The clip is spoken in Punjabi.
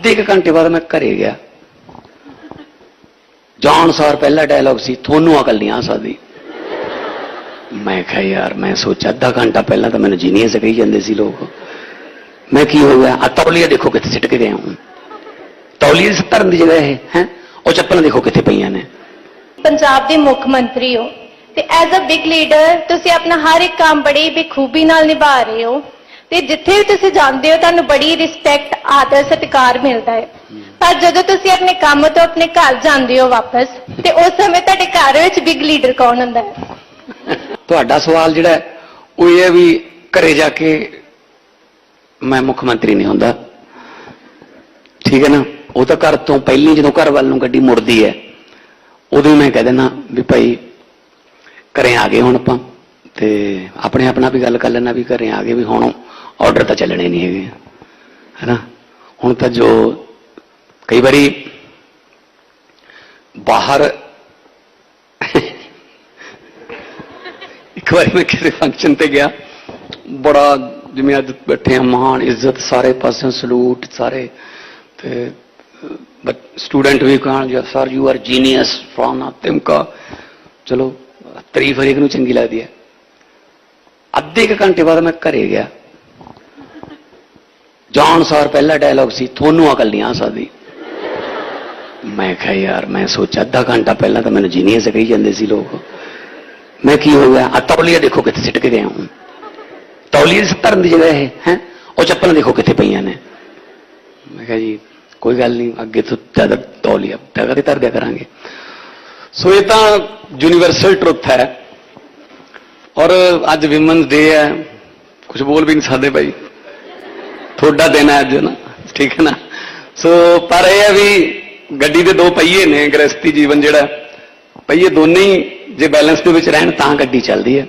ਅੱਧੇ ਕੁ ਘੰਟੇ ਬਾਅਦ ਮੈਂ ਘਰੇ ਗਿਆ। ਜਾਣ ਸਾਰ ਪਹਿਲਾ ਡਾਇਲੌਗ ਸੀ, ਤੁਹਾਨੂੰ ਅਕਲ ਨਹੀਂ ਆ ਸਕਦੀ। ਮੈਂ ਕਿਹਾ, ਯਾਰ, ਮੈਂ ਸੋਚਿਆ ਅੱਧਾ ਘੰਟਾ ਪਹਿਲਾਂ ਤਾਂ ਮੈਨੂੰ ਜੀਨੀਅਸ ਕਹੀ ਜਾਂਦੇ ਸੀ ਲੋਕ। ਮੈਂ ਕੀ ਹੋ ਗਿਆ, ਆ ਤੌਲੀਆ ਦੇਖੋ ਕਿੱਥੇ ਸਿੱਟ ਕੇ ਗਿਆ ਹਾਂ ਤੌਲੀਏ ਧਰਨ ਦੀ ਜਗ੍ਹਾ ਇਹ, ਹੈ? ਉਹ ਚੱਪਲਾਂ ਦੇਖੋ ਕਿੱਥੇ ਪਈਆਂ ਨੇ। ਪੰਜਾਬ ਦੇ ਮੁੱਖ ਮੰਤਰੀ ਹੋ ਤੇ ਐਜ਼ ਅ ਬਿਗ ਲੀਡਰ ਤੁਸੀਂ ਆਪਣਾ ਹਰ ਇੱਕ ਕੰਮ ਬੜੀ ਬਖੂਬੀ ਨਾਲ ਨਿਭਾ ਰਹੇ ਹੋ। ਤੇ ਜਿੱਥੇ ਵੀ ਤੁਸੀਂ ਜਾਂਦੇ ਹੋ, ਤੁਹਾਨੂੰ ਬੜੀ ਰਿਸਪੈਕਟ ਆਦਰ, ਸਤਿਕਾਰ ਮਿਲਦਾ ਹੈ। ਪਰ ਜਦੋਂ ਤੁਸੀਂ ਆਪਣੇ ਕੰਮ ਤੋਂ ਆਪਣੇ ਘਰ ਜਾਂਦੇ ਹੋ ਵਾਪਸ, ਤੇ ਉਸ ਸਮੇਂ ਤੁਹਾਡੇ ਘਰ ਵਿੱਚ ਬਿਗ ਲੀਡਰ ਕੌਣ ਹੁੰਦਾ ਹੈ? ਤੁਹਾਡਾ ਸਵਾਲ ਜਿਹੜਾ ਉਹ ਇਹ ਹੈ ਵੀ ਘਰੇ ਜਾ ਕੇ ਮੈਂ ਮੁੱਖ ਮੰਤਰੀ ਨਹੀਂ ਹੁੰਦਾ। ਠੀਕ ਹੈ ਨਾ? ਉਹ ਤਾਂ ਘਰ ਤੋਂ ਪਹਿਲੀ ਜਦੋਂ ਘਰ ਵੱਲ ਨੂੰ ਗੱਡੀ ਮੁੜਦੀ ਹੈ, ਉਦੋਂ ਮੈਂ ਕਹਿ ਦਿੰਦਾ ਵੀ ਭਾਈ ਘਰੇ ਆ ਗਏ ਹੁਣ ਆਪਾਂ। ਤੇ ਆਪਣੇ ਆਪਣਾ ਵੀ ਗੱਲ ਕਰ ਲੈਣਾ ਵੀ ਘਰੇ ਆ ਗਏ ਵੀ ਹੁਣ ਆਰਡਰ ਤਾਂ ਚੱਲਣੇ ਨਹੀਂ ਹੈਗੇ, ਹੈਨਾ? ਹੁਣ ਤਾਂ ਜੋ ਕਈ ਵਾਰੀ ਬਾਹਰ ਇੱਕ ਵਾਰੀ ਮੈਂ ਕਿਸੇ ਫੰਕਸ਼ਨ ਤੇ ਗਿਆ, ਬੜਾ ਜਿਵੇਂ ਅੱਜ ਬੈਠੇ ਆ, ਮਹਾਨ ਇੱਜ਼ਤ, ਸਾਰੇ ਪਾਸਿਓਂ ਸਲੂਟ, ਸਾਰੇ ਤੇ ਸਟੂਡੈਂਟ ਵੀ ਕਹਣ ਜੀ sir you are genius from ਤਿਮਕਾ। ਚਲੋ, ਤਾਰੀਫ ਹਰੇਕ ਨੂੰ ਚੰਗੀ ਲੱਗਦੀ ਹੈ। ਅੱਧੇ ਕੁ ਘੰਟੇ ਬਾਅਦ ਮੈਂ ਘਰੇ ਗਿਆ। ਜਾਣ ਸਾਰ ਪਹਿਲਾ ਡਾਇਲੌਗ ਸੀ, ਤੁਹਾਨੂੰ ਅਕਲ ਨਹੀਂ ਆ ਸਕਦੀ। ਮੈਂ ਕਿਹਾ, ਯਾਰ, ਮੈਂ ਸੋਚਿਆ ਅੱਧਾ ਘੰਟਾ ਪਹਿਲਾਂ ਤਾਂ ਮੈਨੂੰ ਜੀਨੀਅਸ ਕਹੀ ਜਾਂਦੇ ਸੀ ਲੋਕ। ਮੈਂ ਕੀ ਹੋ ਗਿਆ ਆ ਤੌਲੀਆ ਦੇਖੋ ਕਿੱਥੇ ਸਿੱਟ ਕੇ ਗਿਆ ਹਾਂ ਤੌਲੀਏ ਧਰਨ ਦੀ ਜਗ੍ਹਾ ਇਹ, ਹੈ? ਉਹ ਚੱਪਲਾਂ ਦੇਖੋ ਕਿੱਥੇ ਪਈਆਂ ਨੇ। ਮੈਂ ਕਿਹਾ, ਜੀ, ਕੋਈ ਗੱਲ ਨਹੀਂ, ਅੱਗੇ ਤੋਂ ਜ਼ਿਆਦਾ ਤੌਲੀਆ ਜਗ੍ਹਾ ਤੇ ਧਰ ਦਿਆ ਕਰਾਂਗੇ। ਸੋ ਇਹ ਤਾਂ ਯੂਨੀਵਰਸਲ ਟਰੁੱਥ ਹੈ। ਔਰ ਅੱਜ ਵਿਮਨਸ ਡੇ ਹੈ। ਕੁਝ ਬੋਲ ਵੀ ਨਹੀਂ ਸਕਦੇ ਭਾਈ। ਤੁਹਾਡਾ ਦਿਨ ਹੈ ਅੱਜ, ਨਾ। ਠੀਕ ਹੈ ਨਾ। ਸੋ ਪਰ ਇਹ ਹੈ ਵੀ ਗੱਡੀ ਦੇ ਦੋ ਪਹੀਏ ਨੇ ਗ੍ਰਸਤੀ ਜੀਵਨ ਜਿਹੜਾ। ਪਹੀਏ ਦੋਨੇ ਹੀ ਜੇ ਬੈਲੈਂਸ ਦੇ ਵਿੱਚ ਰਹਿਣ ਤਾਂ ਗੱਡੀ ਚੱਲਦੀ ਹੈ।